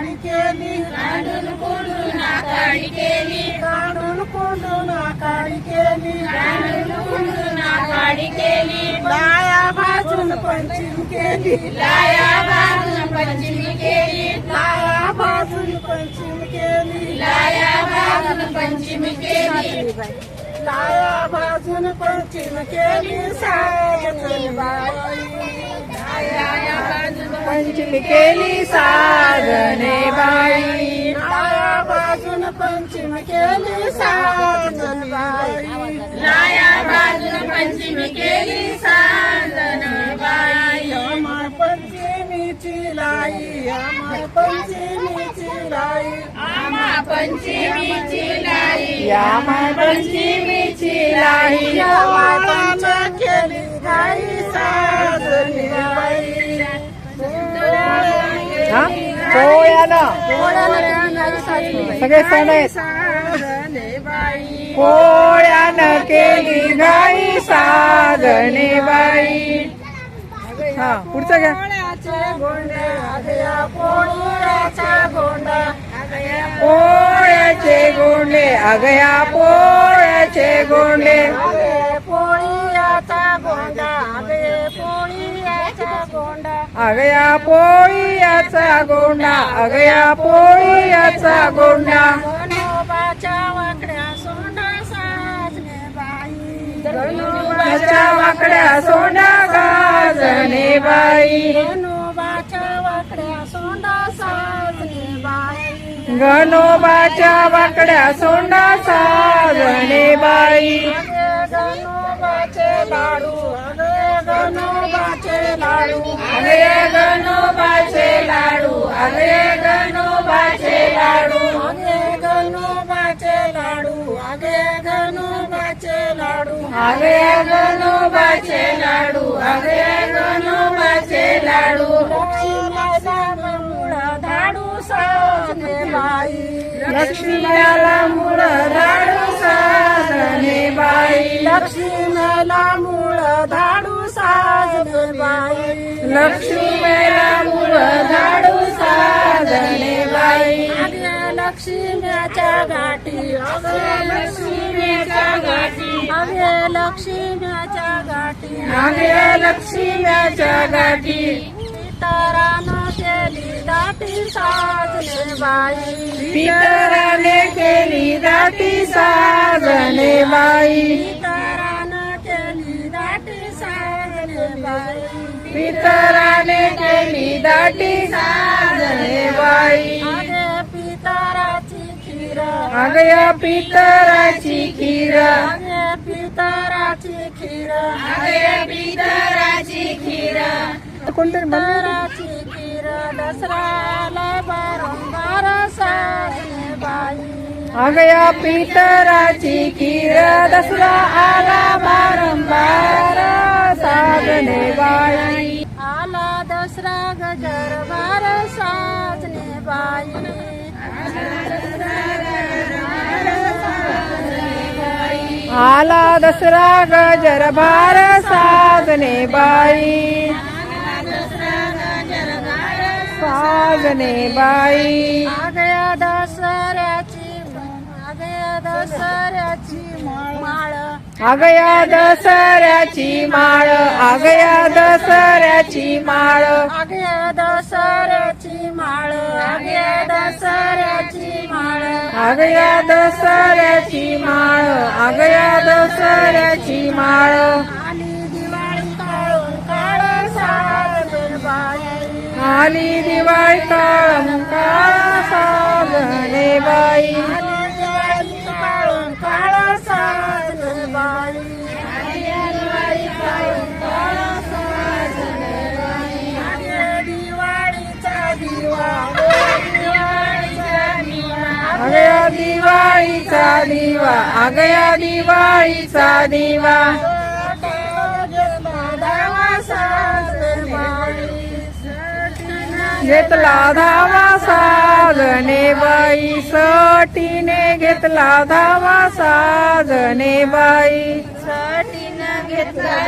नाकाडी केली काढून कोंडून आकाडी केली. काढून कोंडून नाकाडी केली काढून कोंडून आकाडी केली लाया भाजून पंचीम केली. लाया बाजून पंचमी केली. लाया भाजून पंचीम केली लाया बाजून पंचमी केली. लाया भाजून पंचीम केली साजनी बाई. लाया पंचमी केली साजने बाई. भाजून पंचम केली बाई. लाया बाजून पंचमी केली बाई. अमर पंचमीची लाई अमर पंचमीची लाई. आम्हा पंचमीची लाई. यामा पंचमीची लाई. पंच केली गाई साजनी पोळ्या पोळ्यानं सगळे सण आहेत. साजने केली गाई साधने बाई. हा पुढचं घ्या. पोळ्याचे गोंडे अगया पोळ्याचे गोंडे. अगया पोळीयाचा गोंडा अगया पोळीयाचा गोंडा. गणोबाच्या वाकड्या सोंडा साजने बाई. गणोबाच्या वाकड्या सोंडा गाजणे बाई. गणोबाच्या वाकड्या सोंडा साजने बाई. गणोबाच्या वाकड्या सोंडा साजणे बाई. લાડુ. અરે ગનો પાછે લાડુ અરે ગનો પાછે લાડુ. અરે ગનો પાછે લાડુ અરે ગનો પાછે લાડુ. અરે ગનો પાછે લાડુ અરે ગનો પાછે લાડુ. લક્ષ્મીલાલા મૂળ ધાડુ સાધને બાઈ. લક્ષ્મીલાલા મૂળ ધાડુ साजने बाई लक्ष्मीला मूळ धाडू साजणे बाई. अगे लक्ष्मीच्या गाठी लक्ष्मीच्या गाठी अगे लक्ष्मीच्या गाठी अगय लक्ष्म्याच्या गाठी केली दाटी साजने बाई. पितराने केली दाटी साजणे पितराने केली दाटी साजणे बाई पितराची खीर. अगया पितराची खीर. पितराची खीर अगया पितराची खीर कोणतरी पितराची खीर बारंबार साजने बाई अगया पितराची खीर दसरा आला बारंबार साजणे बाई. दसरा गजर बार साजने बाई आला दसरा गजर भार साजणे बाई। साजणे बाई। आगया दसऱ्याची आगया दसऱ्याची माळ अगया दसऱ्याची माळ अगया दसऱ्याची माळ. आगया दसऱ्याची माळ आगया दसऱ्याची माळ. अगया दसऱ्याची माळ अगया दसऱ्याची माळ. आली दिवाळी काळून काळ साजन बाई. आली दिवाळी काळ साजणे बाई. आगया दिवाळीचा दिवा. घेतला धावा साजने बाई सटीने घेतला धावा साजने बाई. सटीने घेतला